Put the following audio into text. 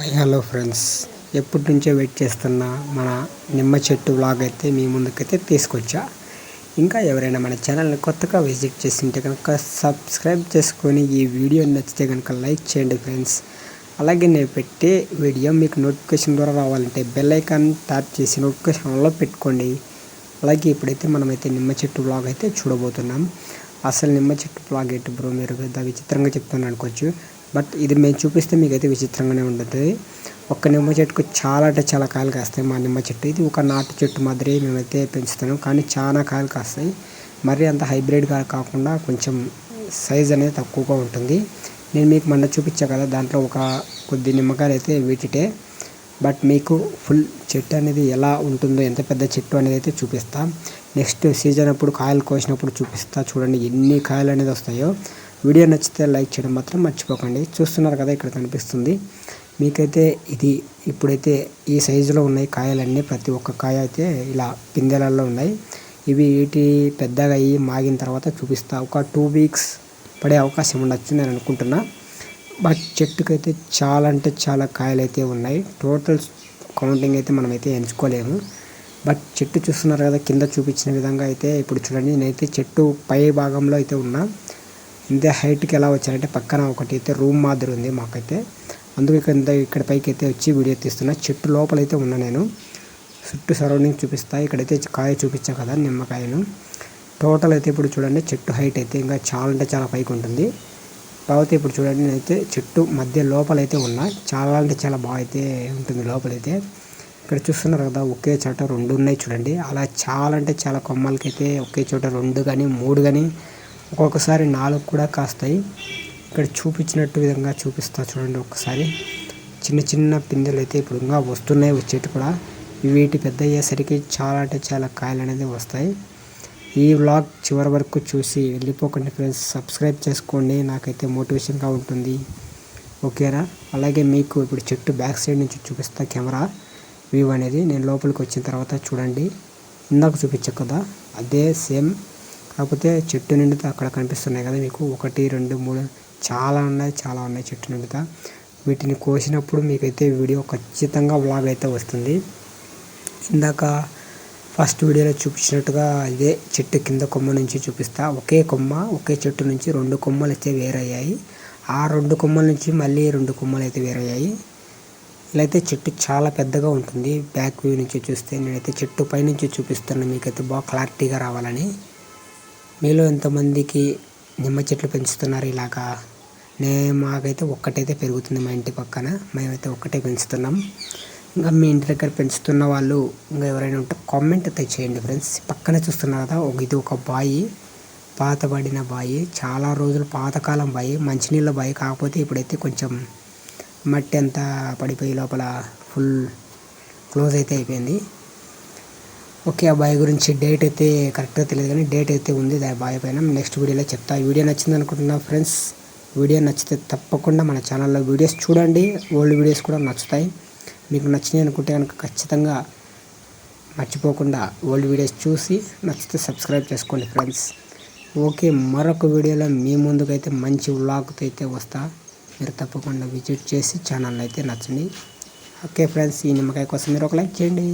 Hi hello friends ఎప్పటి నుంచో wait చేస్తున్న మన నిమ్మ చెట్టు వ్లాగ్ అయితే మీ ముందుకైతే తీసుకొచ్చా. ఇంకా ఎవరైనా మన ఛానల్ని కొత్తగా విజిట్ చేసింటే కనుక సబ్స్క్రైబ్ చేసుకొని ఈ వీడియో నచ్చితే కనుక లైక్ చేయండి ఫ్రెండ్స్ అలాగే నేను పెట్టే వీడియో మీకు నోటిఫికేషన్ ద్వారా రావాలంటే బెల్ ఐకాన్ ట్యాప్ చేసి నోటిఫికేషన్లో పెట్టుకోండి. అలాగే ఇప్పుడైతే మనమైతే నిమ్మ చెట్టు వ్లాగ్ అయితే చూడబోతున్నాం. అసలు నిమ్మ చెట్టు వ్లాగ్ ఎట్టు బ్రో మీరు పెద్ద విచిత్రంగా చెప్తాను అనుకోవచ్చు. బట్ ఇది మేము చూపిస్తే మీకైతే విచిత్రంగానే ఉంటుంది. ఒక్క నిమ్మ చెట్టుకు చాలా అంటే చాలా కాయలు కాస్తాయి మా నిమ్మ చెట్టు. ఇది ఒక నాటు చెట్టు మాదిరి మేమైతే పెంచుతాం కానీ చాలా కాయలు కాస్తాయి. మరీ అంత హైబ్రిడ్గా కాకుండా కొంచెం సైజ్ అనేది తక్కువగా ఉంటుంది. నేను మీకు మొన్న చూపించా కదా దాంట్లో ఒక కొద్ది నిమ్మకాయలు అయితే వీటిటే. బట్ మీకు ఫుల్ చెట్టు అనేది ఎలా ఉంటుందో ఎంత పెద్ద చెట్టు అనేది అయితే చూపిస్తా. నెక్స్ట్ సీజన్ అప్పుడు కాయలు కోసినప్పుడు చూపిస్తా. చూడండి ఎన్ని కాయలు అనేది వస్తాయో. వీడియో నచ్చితే లైక్ చేయడం మాత్రం మర్చిపోకండి. చూస్తున్నారు కదా ఇక్కడ కనిపిస్తుంది. మీకైతే ఇది ఇప్పుడైతే ఈ సైజులో ఉన్నాయి కాయలన్నీ. ప్రతి ఒక్క కాయ అయితే ఇలా పిందెలలో ఉన్నాయి. ఇవి వీటి పెద్దగా అయ్యి మాగిన తర్వాత చూపిస్తా. ఒక టూ వీక్స్ పడే అవకాశం ఉండొచ్చు నేను అనుకుంటున్నా. బట్ చెట్టుకైతే చాలా అంటే చాలా కాయలు అయితే ఉన్నాయి. టోటల్ కౌంటింగ్ అయితే మనమైతే ఎంచుకోలేము. బట్ చెట్టు చూస్తున్నారు కదా కింద చూపించిన విధంగా అయితే ఇప్పుడు చూడండి. నేనైతే చెట్టు పై భాగంలో అయితే ఉన్నా. ఇంతే హైట్కి ఎలా వచ్చారంటే పక్కన ఒకటి అయితే రూమ్ మాదిరి ఉంది మాకైతే. అందుకు ఇక్కడ ఇక్కడ పైకి అయితే వచ్చి వీడియో తీస్తున్నా. చెట్టు లోపలైతే ఉన్నా నేను. చుట్టూ సరౌండింగ్ చూపిస్తా. ఇక్కడైతే కాయ చూపించా కదా నిమ్మకాయను. టోటల్ అయితే ఇప్పుడు చూడండి చెట్టు హైట్ అయితే ఇంకా చాలా అంటే చాలా పైకి ఉంటుంది. కాకపోతే ఇప్పుడు చూడండి నేనైతే చెట్టు మధ్య లోపలైతే ఉన్నా. చాలా అంటే చాలా బాగా అయితే ఉంటుంది లోపలైతే. ఇక్కడ చూస్తున్నారు కదా ఒకే చోట రెండు ఉన్నాయి చూడండి. అలా చాలా అంటే చాలా కొమ్మలకైతే ఒకే చోట రెండు కానీ మూడు కానీ ఒక్కొక్కసారి నాలుగు కూడా కాస్తాయి. ఇక్కడ చూపించినట్టు విధంగా చూపిస్తా చూడండి ఒకసారి చిన్న చిన్న పిందెలు అయితే ఇప్పుడు ఇంకా వస్తున్నాయి వచ్చేటి కూడా. వీటి పెద్ద అయ్యేసరికి చాలా అంటే చాలా కాయలు అనేది వస్తాయి. ఈ వ్లాగ్ చివరి వరకు చూసి వెళ్ళిపోకండి ఫ్రెండ్స్. సబ్స్క్రైబ్ చేసుకోండి. నాకైతే మోటివేషన్గా ఉంటుంది. ఓకేనా? అలాగే మీకు ఇప్పుడు చెట్టు బ్యాక్ సైడ్ నుంచి చూపిస్తా కెమెరా. వ్యూ అనేది నేను లోపలికి వచ్చిన తర్వాత చూడండి. ఇందాక చూపించా కదా. అదే సేమ్ కాకపోతే చెట్టు నిండుతా అక్కడ కనిపిస్తున్నాయి కదా మీకు. ఒకటి రెండు మూడు చాలా ఉన్నాయి చాలా ఉన్నాయి చెట్టు నిండుతా. వీటిని కోసినప్పుడు మీకైతే వీడియో ఖచ్చితంగా వ్లాగ్ అయితే వస్తుంది. ఇందాక ఫస్ట్ వీడియోలో చూపించినట్టుగా ఇదే చెట్టు కింద కొమ్మ నుంచి చూపిస్తా. ఒకే కొమ్మ ఒకే చెట్టు నుంచి రెండు కొమ్మలు అయితే వేరయ్యాయి. ఆ రెండు కొమ్మల నుంచి మళ్ళీ రెండు కొమ్మలు అయితే వేరయ్యాయి. ఇలా అయితే చెట్టు చాలా పెద్దగా ఉంటుంది. బ్యాక్ వ్యూ నుంచి చూస్తే నేనైతే చెట్టు పైనుంచి చూపిస్తాను మీకైతే బాగా క్లారిటీగా రావాలని. మీలో ఎంతమందికి నిమ్మ చెట్లు పెంచుతున్నారు ఇలాగా? నే మాకైతే ఒక్కటైతే పెరుగుతుంది మా ఇంటి పక్కన. మేమైతే ఒక్కటే పెంచుతున్నాం. ఇంకా మీ ఇంటి దగ్గర పెంచుతున్న వాళ్ళు ఇంకా ఎవరైనా ఉంటే కామెంట్ అయితే చేయండి ఫ్రెండ్స్. పక్కనే చూస్తున్నారు కదా ఒక ఇది ఒక బాయి పాతబడిన బాయి చాలా రోజులు పాతకాలం బాయి మంచినీళ్ళ బాయి కాకపోతే ఇప్పుడైతే కొంచెం మట్టి అంతా పడిపోయి లోపల ఫుల్ క్లోజ్ అయితే అయిపోయింది. ఓకే ఆ బాయ్ గురించి డేట్ అయితే కరెక్ట్గా తెలియదు కానీ డేట్ అయితే ఉంది ఆ బాయ్ పైన. నెక్స్ట్ వీడియోలో చెప్తా. వీడియో నచ్చింది అనుకుంటున్నా ఫ్రెండ్స్ వీడియో నచ్చితే తప్పకుండా మన ఛానల్లో వీడియోస్ చూడండి. ఓల్డ్ వీడియోస్ కూడా నచ్చుతాయి. మీకు నచ్చినాయి అనుకుంటే కనుక ఖచ్చితంగా మర్చిపోకుండా ఓల్డ్ వీడియోస్ చూసి నచ్చితే సబ్స్క్రైబ్ చేసుకోండి ఫ్రెండ్స్. ఓకే మరొక వీడియోలో మీ ముందుకైతే మంచి వ్లాగ్తో అయితే వస్తా. మీరు తప్పకుండా విజిట్ చేసి ఛానల్ అయితే నచ్చండి. ఓకే ఫ్రెండ్స్ ఈ నిమ్మకాయ కోసం మీరు ఒక లైక్ చేయండి.